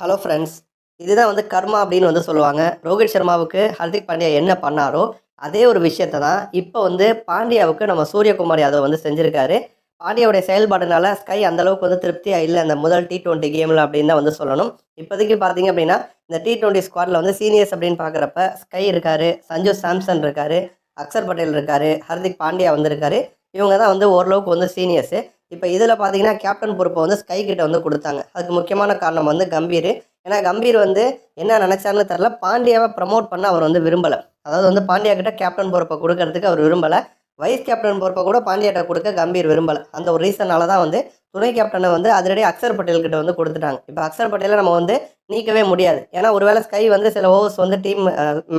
Hello friends இதுதான் வந்து கர்மா அப்படின்னு வந்து சொல்லுவாங்க. ரோஹித் சர்மாவுக்கு ஹர்திக் பாண்டியா என்ன பண்ணாரோ அதே ஒரு விஷயத்தை தான் இப்போ வந்து பாண்டியாவுக்கு நம்ம சூரியகுமார் யாதவ் வந்து செஞ்சுருக்காரு. பாண்டியாவுடைய செயல்பாடுனால ஸ்கை அந்த அளவுக்கு வந்து திருப்தியாக இல்லை அந்த முதல் டி டுவெண்ட்டி கேமில் அப்படின்னு தான் வந்து சொல்லணும். இப்போதைக்கு பார்த்தீங்க அப்படின்னா இந்த டி டுவெண்ட்டி ஸ்குவாடில் வந்து சீனியர்ஸ் அப்படின்னு பார்க்குறப்ப ஸ்கை இருக்காரு சஞ்சு சாம்சன் இருக்காரு அக்சர் பட்டேல் இருக்காரு ஹர்திக் பாண்டியா வந்திருக்காரு. இவங்க தான் வந்து ஓரளவுக்கு வந்து சீனியர்ஸு இப்போ இதில் பார்த்தீங்கன்னா கேப்டன் பொறுப்பை வந்து ஸ்கை கிட்ட வந்து கொடுத்தாங்க. அதுக்கு முக்கியமான காரணம் வந்து கம்பீர். ஏன்னா கம்பீர் வந்து என்ன நினச்சாருன்னு தெரில பாண்டியாவை ப்ரமோட் பண்ண அவர் வந்து விரும்பலை. அதாவது வந்து பாண்டியா கிட்ட கேப்டன் பொறுப்பை கொடுக்கறதுக்கு அவர் விரும்பலை. வைஸ் கேப்டன் பொறுப்பை கூட பாண்டியாட்ட கொடுக்க கம்பீர் விரும்பலை. அந்த ஒரு ரீசனால தான் வந்து துணை கேப்டனை வந்து அதிரடி அக்சர் பட்டேல் கிட்ட வந்து கொடுத்துட்டாங்க. இப்போ அக்சர் பட்டேலை நம்ம வந்து நீக்கவே முடியாது. ஏன்னா ஒருவேளை ஸ்கை வந்து சில ஓவர்ஸ் வந்து டீம்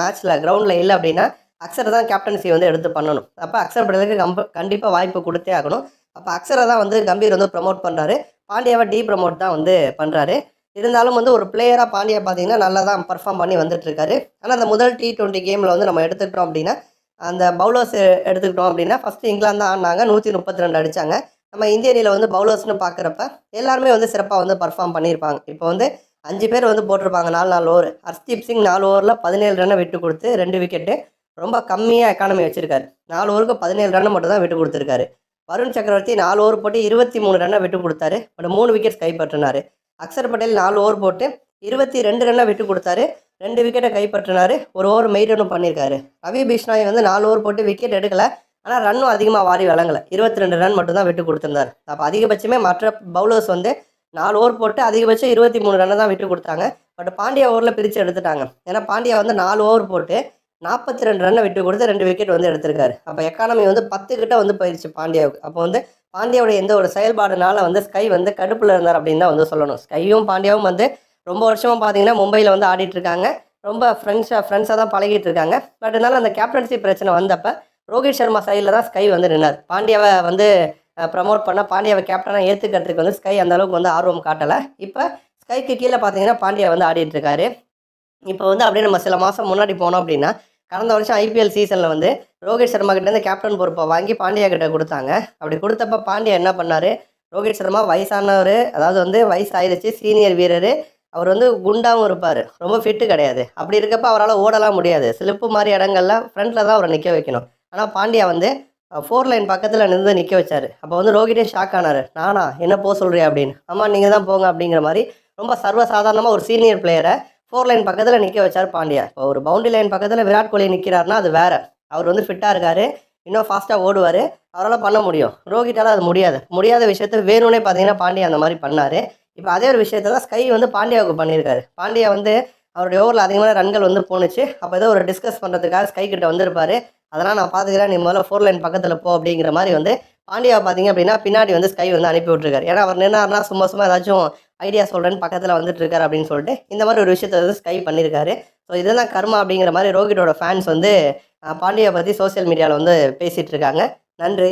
மேட்ச்சில் கிரவுண்டில் இல்லை அப்படின்னா அக்சர் தான் கேப்டன்சி வந்து எடுத்து பண்ணணும். அப்போ அக்சர் பட்டேலுக்கு கம்ப கண்டிப்பாக வாய்ப்பு கொடுத்தே ஆகணும். அப்போ அக்ஸரை தான் வந்து கம்பீர் வந்து ப்ரமோட் பண்ணுறாரு பாண்டியாவை டீ ப்ரமோட் தான் வந்து பண்ணுறாரு இருந்தாலும் வந்து ஒரு பிளேயராக பாண்டியா பார்த்தீங்கன்னா நல்லா தான் பர்ஃபார்ம் பண்ணி வந்துட்டுருக்காரு. ஆனால் அந்த முதல் டி டுவெண்ட்டி கேமில் வந்து நம்ம எடுத்துக்கிட்டோம் அப்படின்னா அந்த பவுலர்ஸ் எடுத்துக்கிட்டோம் அப்படின்னா ஃபஸ்ட்டு இங்கிலாந்து தான் ஆடினாங்க. நூற்றி முப்பத்தி ரெண்டு அடித்தாங்க நம்ம இந்திய அணியில் வந்து பவுலர்ஸ்னு பார்க்குறப்ப எல்லாருமே வந்து சிறப்பாக வந்து பர்ஃபார்ம் பண்ணியிருப்பாங்க. இப்போ வந்து அஞ்சு பேர் வந்து போட்டிருப்பாங்க நாலு நாலு ஓவர் ஹர்ஸ்தீப் சிங் நாலு ஓவரில் பதினேழு ரன்னை விட்டு கொடுத்து ரெண்டு விக்கெட்டு ரொம்ப கம்மியாக எக்கானமி வச்சுருக்காரு. நாலு ஓவருக்கு பதினேழு ரன்னை மட்டும் தான் விட்டு கொடுத்துருக்காரு. வருண் சக்கரவர்த்தி நாலு ஓவர் போட்டு இருபத்தி மூணு ரன்னை விட்டு கொடுத்தாரு. பட் மூணு விக்கெட்ஸ் கைப்பற்றினார். அக்சர் பட்டேல் நாலு ஓவர் போட்டு இருபத்தி ரெண்டு ரன்னை விட்டு கொடுத்தாரு. ரெண்டு விக்கெட்டை கைப்பற்றினார். ஒரு ஓவர் மெயிடனும் பண்ணியிருக்காரு. ரவி பிஷ்ணாய் வந்து நாலு ஓவர் போட்டு விக்கெட் எடுக்கல. ஆனால் ரன்னும் அதிகமாக வாரி வழங்கலை. இருபத்தி ரெண்டு ரன் மட்டும்தான் விட்டு கொடுத்துருந்தார். அப்போ அதிகபட்சமே மற்ற பவுலர்ஸ் வந்து நாலு ஓவர் போட்டு அதிகபட்சம் இருபத்தி மூணு ரன்னை தான் விட்டு கொடுத்தாங்க. பட் பாண்டியா ஓவரில் பிரித்து எடுத்துட்டாங்க. ஏன்னா பாண்டியா வந்து நாலு ஓவர் போட்டு நாற்பத்தி ரெண்டு ரன்னை விட்டு கொடுத்து ரெண்டு விக்கெட் வந்து எடுத்திருக்காரு. அப்போ எக்கானமி வந்து பத்து கிட்ட வந்து போயிடுச்சு பாண்டியாவுக்கு. அப்போ வந்து பாண்டியாவுடைய எந்த ஒரு செயல்பாடுனால வந்து ஸ்கை வந்து கடுப்பில் இருந்தார் அப்படின்னு தான் வந்து சொல்லணும். ஸ்கையும் பாண்டியாவும் வந்து ரொம்ப வருஷமாக பார்த்தீங்கன்னா மும்பையில் வந்து ஆடிட்டு இருக்காங்க ரொம்ப ஃப்ரெண்ட்ஸாக ஃப்ரெண்ட்ஸாக தான் பழகிட்டு இருக்காங்க பட் இருந்தாலும் அந்த கேப்டன்சி பிரச்சனை வந்தப்போ ரோஹித் சர்மா சைடில் தான் ஸ்கை வந்து நின்னார். பாண்டியாவை வந்து ப்ரமோட் பண்ண பாண்டியாவை கேப்டனாக ஏற்றுக்கிறதுக்கு வந்து ஸ்கை அந்த அளவுக்கு வந்து ஆர்வம் காட்டலை. இப்போ ஸ்கைக்கு கீழே பார்த்தீங்கன்னா பாண்டியா வந்து ஆடிட்டு இருக்காரு இப்போ வந்து அப்படியே நம்ம சில மாதம் முன்னாடி போனோம் அப்படின்னா கடந்த வருஷம் ஐபிஎல் சீசனில் வந்து ரோஹித் சர்மா கிட்டேருந்து கேப்டன் பொறுப்பை வாங்கி பாண்டியா கிட்ட கொடுத்தாங்க. அப்படி கொடுத்தப்ப பாண்டியா என்ன பண்ணார்? ரோஹித் சர்மா வயசானவர் அதாவது வந்து வயசு ஆயிடுச்சு சீனியர் வீரர். அவர் வந்து குண்டாகவும் இருப்பார். ரொம்ப ஃபிட்டு கிடையாது. அப்படி இருக்கப்ப அவரால் ஓடலாம் முடியாது. ஸ்லிப்பு மாதிரி இடங்கள்ல ஃப்ரண்ட்டில் தான் அவரை நிற்க வைக்கணும். ஆனால் பாண்டியா வந்து ஃபோர் லைன் பக்கத்தில் நின்று நிற்க வச்சார். அப்போ வந்து ரோஹிட்டே ஷாக் ஆனார். நானா என்ன போக சொல்கிறேன் அப்படின்னு. ஆமாம் நீங்கள் தான் போங்க அப்படிங்கிற மாதிரி ரொம்ப சர்வசாதாரணமாக ஒரு சீனியர் பிளேயரை ஃபோர் லைன் பக்கத்தில் நிற்க வச்சார் பாண்டியா இப்போ ஒரு பவுண்டரி லைன் பக்கத்தில் விராட் கோலி நிற்கிறாருன்னா அது வேற. அவர் வந்து ஃபிட்டாக இருக்கார். இன்னும் ஃபாஸ்ட்டாக ஓடுவார். அவரால் பண்ண முடியும். ரோஹிட்டால் அது முடியாது. முடியாத விஷயத்த வேணும்னே பார்த்தீங்கன்னா பாண்டியா அந்த மாதிரி பண்ணார். இப்போ அதே ஒரு விஷயத்த தான் ஸ்கை வந்து பாண்டியாவுக்கு பண்ணியிருக்காரு. பாண்டியா வந்து அவருடைய ஓவரில் அதிகமான ரன்கள் வந்து போணுச்சு. அப்போ ஏதோ ஒரு டிஸ்கஸ் பண்ணுறதுக்காக ஸ்கை கிட்ட வந்திருப்பாரு. அதெல்லாம் நான் பார்த்துக்கிறேன் நீ முதல்ல ஃபோர் லைன் பக்கத்தில் போ அப்படிங்கிற மாதிரி வந்து பாண்டியாவை பார்த்தீங்க அப்படின்னா பின்னாடி வந்து ஸ்கை வந்து அனுப்பி விட்ருக்காரு ஏன்னா அவர் நின்னார்னா சும்மா சும்மா ஏதாச்சும் ஐடியா சொல்கிறேன்னு பக்கத்தில் வந்துட்டு இருக்காரு அப்படின்னு சொல்லிட்டு இந்த மாதிரி ஒரு விஷயத்த வந்து ஸ்கை பண்ணியிருக்காரு ஸோ இதுதான் கர்மா அப்படிங்கிற மாதிரி ரோஹிட்டோட ஃபேன்ஸ் வந்து பாண்டியாவை பாண்டியா பற்றி சோஷியல் மீடியாவில் வந்து பேசிகிட்டு இருக்காங்க. நன்றி.